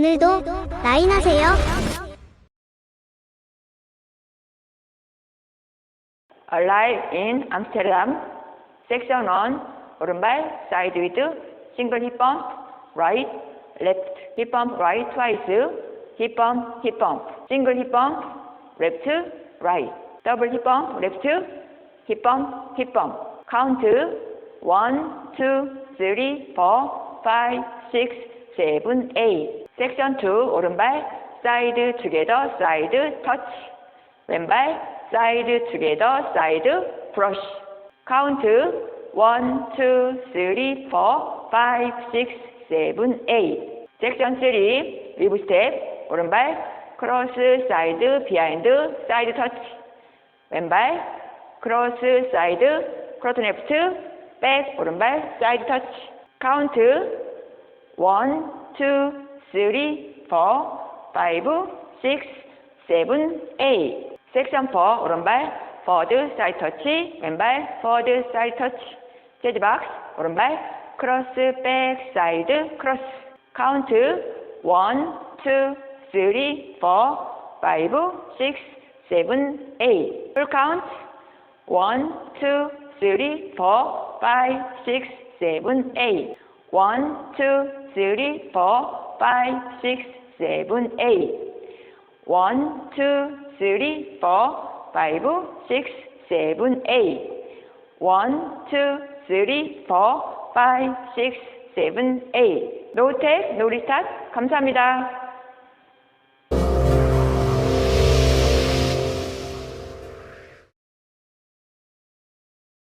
오늘도 라인하세요. Alive in Amsterdam. Section 1. 오른발 bump, right twice, hip bump, hip bump, single hip bump, left, right, double hip bump, left, hip bump, hip bump. Count 1, 2, 3, 4, 5, 6, 7, 8. Section 2. 오른발 side together, side touch. 왼발 사이드 투게더 사이드 브러쉬 카운트 1, 2, 3, 4, 5, 6, 7, 8 섹션 3 리브 스텝 오른발 크로스 사이드 비하인드 사이드 터치 왼발 크로스 사이드 크로트 레프트 백 오른발 사이드 터치 카운트 1, 2, 3, 4, 5, 6, 7, 8 섹션 4 오른발 포드 사이드 터치 왼발 포드 사이드 터치 재즈 박스 오른발 크로스 백 사이드 크로스 카운트 1, 2, 3, 4, 5, 6, 7, 8 풀 카운트 1, 2, 3, 4, 5, 6, 7, 8 1, 2, 3, 4, 5, 6, 7, 8 1, 2, 3, 4, 5, 6, 7, 8 1, 2, 3, 4, 5, 6, 7, 8 노텍, 노리스ታት 감사합니다.